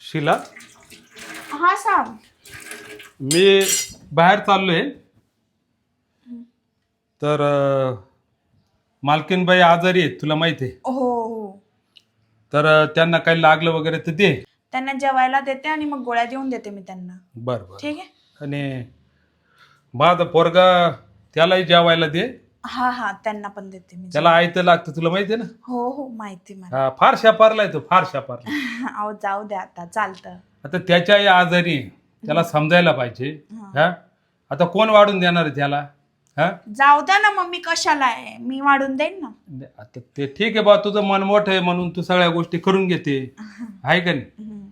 शिला? हा सांग. मी बाहेर चाललोय. तर अं, मालकीनबाई आजारी आहेत तुला माहिती आहे. हो हो. तर अं, त्यांना काही लागलं वगैरे तर दे. त्यांना जेवायला देते आणि मग गोळ्या देऊन देते मी त्यांना. बरं बरं. ठीक आहे? आणि माझा पोरगा त्यालाही जेवायला दे. हा हा त्यांना पण देते मी त्याला आयतं लागतं तुला माहिती आहे ना? हो हो माहिती मला. हा, फार शापारलाय तो फार शापारला अहो जाऊ द्या आता चालतं. आता त्याच्याही आजारी आहे. त्याला समजायला पाहिजे. हा. आता कोण वाढून देणार आहे त्याला? हा? जाऊ द्या ना मम्मी कशाला आहे? मी वाढून देईन ना. आता ते ठीक आहे बा तुझं मन मोठं आहे म्हणून तू सगळ्या गोष्टी करून घेते. आहे का नाही? हम्म.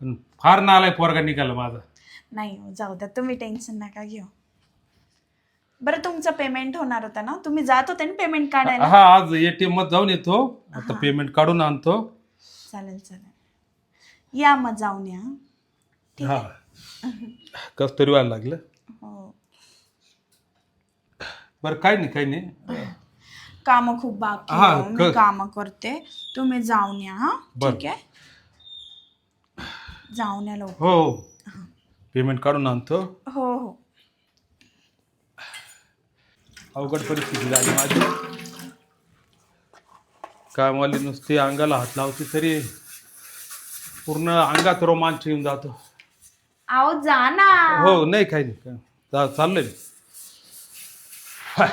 पण फार नालाय पोरगा निघाला माझा. नाही हो, जाऊ द्या तुम्ही टेन्शन नका घेऊ. बरं तुमचं पेमेंट होणार होतं ना? तुम्ही जात होते ना पेमेंट काढायला? हा आज एटीएममध्ये जाऊन येतो. आता पेमेंट काढून आणतो. चालेल चालेल. या मग जाऊन या. ठीक हा. कस तरी व्हायला लागलं. हो. बरं काय नाही काही नाही. काम खूप बाकी हा, आहे. मी कर. काम करते. तुम्ही जाऊन या हा. बरं. ठीक आहे? जाऊन या लवकर. हो. पेमेंट काढून आणतो. हो हो. अवघड परिस्थिती झाली माझी कामवाली नुसती अंगाला हात लावते तरी पूर्ण अंगात रोमांच येऊन जातो आहो जा ना हो नाही काही नाही काय. चाललंय. हाय.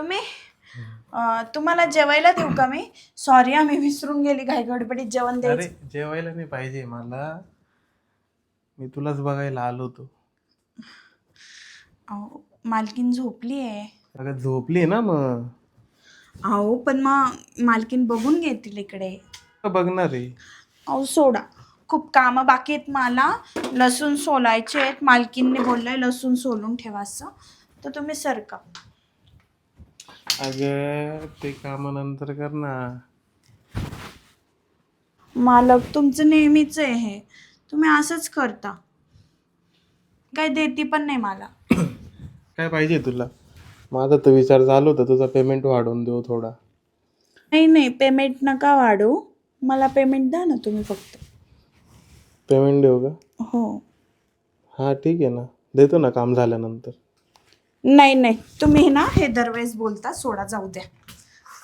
तुम्ही? अं, तुम्हाला जेवायला देऊ का मी? सॉरी आम्ही विसरून गेली घाई गडबडीत जेवण अरे द्यायचं जेवायला नाही पाहिजे मला. मी तुलाच बघायला आलो होतो. अहो मालकीन झोपली आहे अगं झोपली ना मग. अहो पण मग मालकीन बघून घेतील इकडे. बघणार आहे? अहो सोडा. खूप कामं बाकी आहेत मला. लसूण सोलायचे आहेत. मालकीनने बोललंय लसूण सोलून ठेवा असं. तर तुम्ही सरका. अगं ते कामानंतर कर ना. मालक तुमचं नेहमीच आहे हे. तुम्ही असंच करता. काही देती पण नाही मला. काय पाहिजे तुला? माझा तर विचार चालू होता तुझा पेमेंट वाढवून देऊ थोडा. नाही नाही पेमेंट नका वाढू. मला पेमेंट द्या ना तुम्ही फक्त. पेमेंट देऊ का? हो. हां ठीक आहे ना. देतो ना काम झाल्यानंतर. नाही नाही. तुम्ही ना हे दरवेळेस बोलता सोडा जाऊ द्या.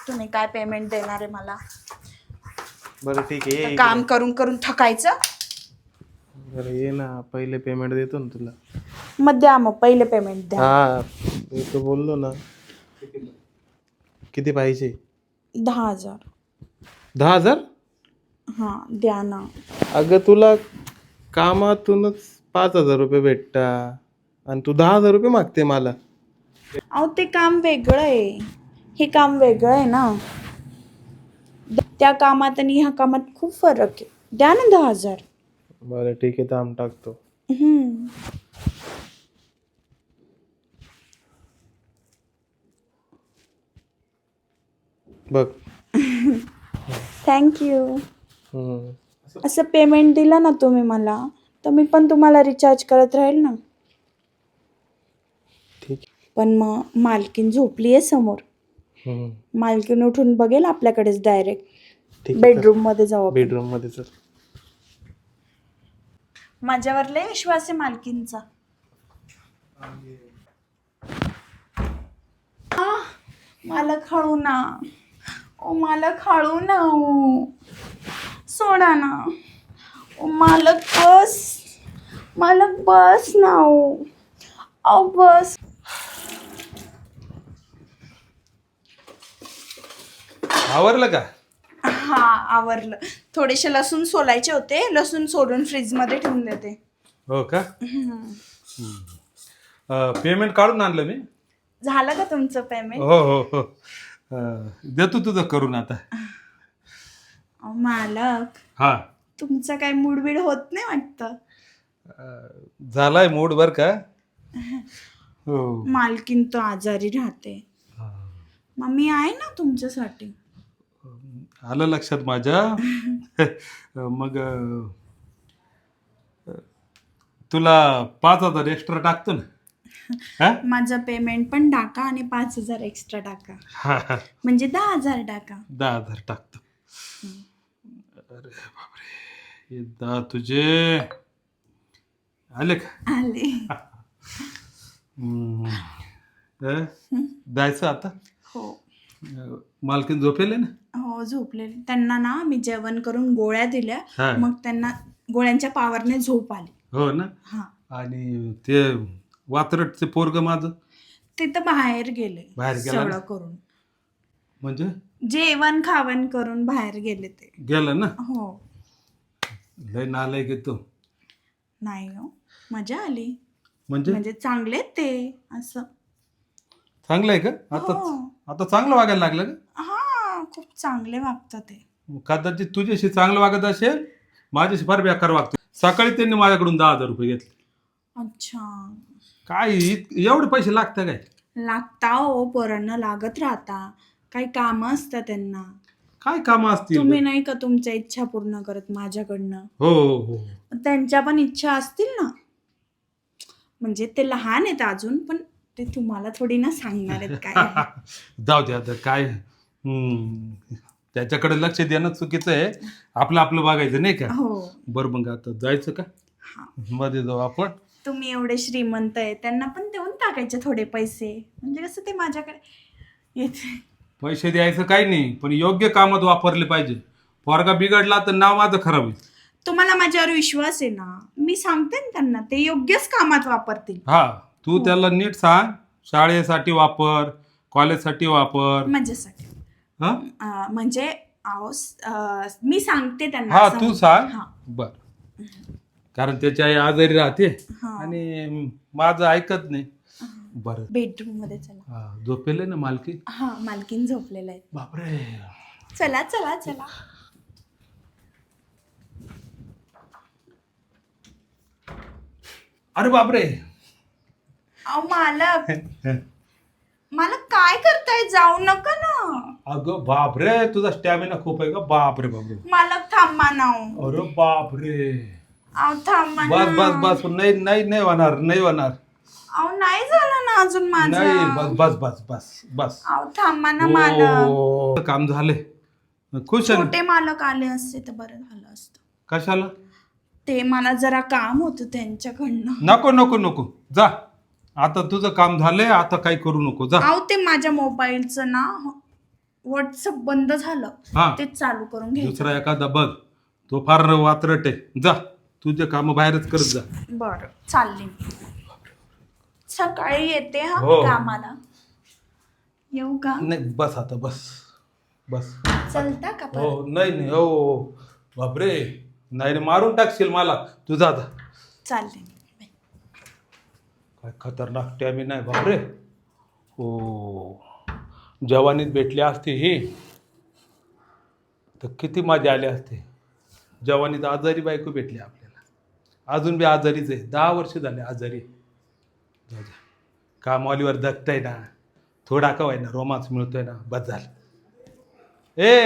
तुम्ही काय पेमेंट देणार आहे मला? बरं ठीक आहे. ये इकडे. काम करून करून थकायचं. बरं ये ना. पहिले पेमेंट देतो ना तुला. मग द्या मग पहिले पेमेंट द्या. हा मी तो बोललो ना. किती पाहिजे? दहा हजार. दहा हजार? हां द्या ना. अगं तुला कामातूनच पाच हजार रुपये भेटता. आणि तू दहा हजार रुपये मागते मला. अहो ते काम वेगळं आहे. हे काम वेगळं आहे ना. त्या कामात आणि ह्या कामात खूप फरक आहे. द्या ना दहा हजार. बरं ठीक आहे दाम टाकतो. हम्म. बघ. थँक्यू हम्म. असं पेमेंट दिलं ना तुम्ही मला तर मी पण तुम्हाला रिचार्ज करत राहील ना. पण मग मालकीन झोपली आहे समोर. हम्म. मालकीन उठून बघेल आपल्याकडेच डायरेक्ट ठीक आहे बेडरूममध्ये जाऊ आपण. बेडरूममध्ये चल. माझ्यावर लय विश्वास आहे मालकीनचा. मालक हळू ना. ओ मालक हळू ना ओ. सोडा ना. ओ मालक बस. मालक बस ना ओ. अहो बस. आवरलं का? हा आवरलं. थोडेसे लसूण सोलायचे होते लसूण सोलून फ्रीजमध्ये ठेवून देते. हो का? पेमेंट काढून आणलं मी? झालं का तुमचं पेमेंट हो हो हो. अं, देतो तुझं करून आता. अहो मालक. हा. तुमचा काय मूडबीड होत नाही वाटतं? अं, झालाय मूड बर का? हो. मालकीन तो आजारी राहते. मग मी आहे ना तुमच्यासाठी? आलं लक्षात माझ्या. मग तुला पाच हजार एक्स्ट्रा टाकतो ना? हा? माझं पेमेंट पण टाका आणि पाच हजार एक्स्ट्रा टाका. म्हणजे दहा हजार टाका. दहा हजार टाकतो. अरे बापरे दहा तुझे. आले का? आले? जायचं आता? हो. मालकीन झोपेल ना? हो झोपलेले. त्यांना ना मी जेवण करून गोळ्या दिल्या. हा. मग त्यांना गोळ्यांच्या पावरने झोप आली. हो ना? हा. आणि ते वात्रटचे पोरग माझं? ते तर बाहेर गेले. बाहेर गेला? सगळं करून. म्हणजे? जेवण खावण करून बाहेर गेले ते. गेलं ना? हो. लय नालाय घेतो नाही हो. मजा आली. म्हणजे? म्हणजे चांगले ते असं. चांगलं आहे का? आता हो. आता चांगलं वागायला लागलं का? हा खूप चांगले वागतात ते. कदाचित तुझ्याशी चांगलं वागत असेल माझ्याशी फार बेकार वागतो सकाळी त्यांनी माझ्याकडून दहा हजार रुपये घेतले. अच्छा. काय इत- एवढे पैसे लागतात काय? लागता हो पोरांना लागत राहता. काही काम असतं त्यांना. काय कामं असतील? तुम्ही नाही का तुमच्या इच्छा पूर्ण करत माझ्याकडनं? हो हो हो. त्यांच्या पण इच्छा असतील ना? म्हणजे ते लहान आहेत अजून पण ते तुम्हाला थोडी ना सांगणार आहेत काय. जाऊ दे आता काय. हम्म. त्याच्याकडे लक्ष देणं चुकीचं आहे. आपलं आपलं बघायचं नाही का? हो. बरं मग आता जायचं का? हा. मध्ये जाऊ आपण. तुम्ही एवढे श्रीमंत आहे त्यांना पण देऊन टाकायचे थोडे पैसे. म्हणजे कसं ते माझ्याकडे येते. पैसे द्यायचं काही नाही पण योग्य कामात वापरले पाहिजे. पोरगा बिघडला तर नाव माझं खराब होईल. तुम्हाला माझ्यावर विश्वास आहे ना? मी सांगते ना त्यांना ते योग्यच कामात वापरतील. हा. तू हो. त्याला नीट सांग. शाळेसाठी वापर कॉलेजसाठी वापर. माझ्यासाठी. हा? अं, म्हणजे अहो, स- अं, मी सांगते त्यांना हा असं. तू सांग. हा. बर. कारण त्याची आई आजारी राहते हा. आणि माझं ऐकत नाही. बर. बेडरूममध्ये चला. हा झोपेल ना मालकी? हा मालकीन झोपलेला आहे. बापरे. चला चला चला. अरे बापरे. अहो मालक. मालक काय करताय? जाऊ नका ना. अगं बापरे तुझा स्टॅमिना खूप आहे का बापरे बापरे. मालक थांबा ना हो. अरे बापरे. अहो थांबा बस ना. बस बस नाही नाही नाही होणार नाही होणार. अहो नाही झालं ना अजून नाही माझं बस बस बस बस बस. अहो थांबा ना मालक. ओ, काम झाले. खुश आहे ना? छोटे मालक आले असते तर बरं झालं असतं. कशाला? ते मला जरा काम होतं त्यांच्याकडनं. नको नको नको. जा. आता तुझं काम झालंय आता काही करू नको जा. ते माझ्या मोबाईलचं ना व्हॉट्सअप बंद झालं. हा. ते चालू करून घ्यायचं. दुसरा एखादा बघ. तो फार वात्रट आहे. जा. तुझे काम बाहेरच करत जा. बरं चालले मी. सकाळी येते हा हो. कामाला. येऊ का? नाही बस आता बस. बस. चलता का परत? हो नाही नाही हो हो. बापरे. नाही रे, मारून टाकशील मला. तुझा आता. चालले मी. काय खतरनाक टॅमी नाही बापरे. हो. जवानीत भेटली असती ही. तर किती मजा आली असते. जवानीत आजारी बायको भेटली आपल्याला. अजून बी आजारीच आहे. दहा वर्ष झाले आजारी. कामवालीवर जगताय ना. थोडा का ना रोमांस मिळतोय ना. बस झालं. ए!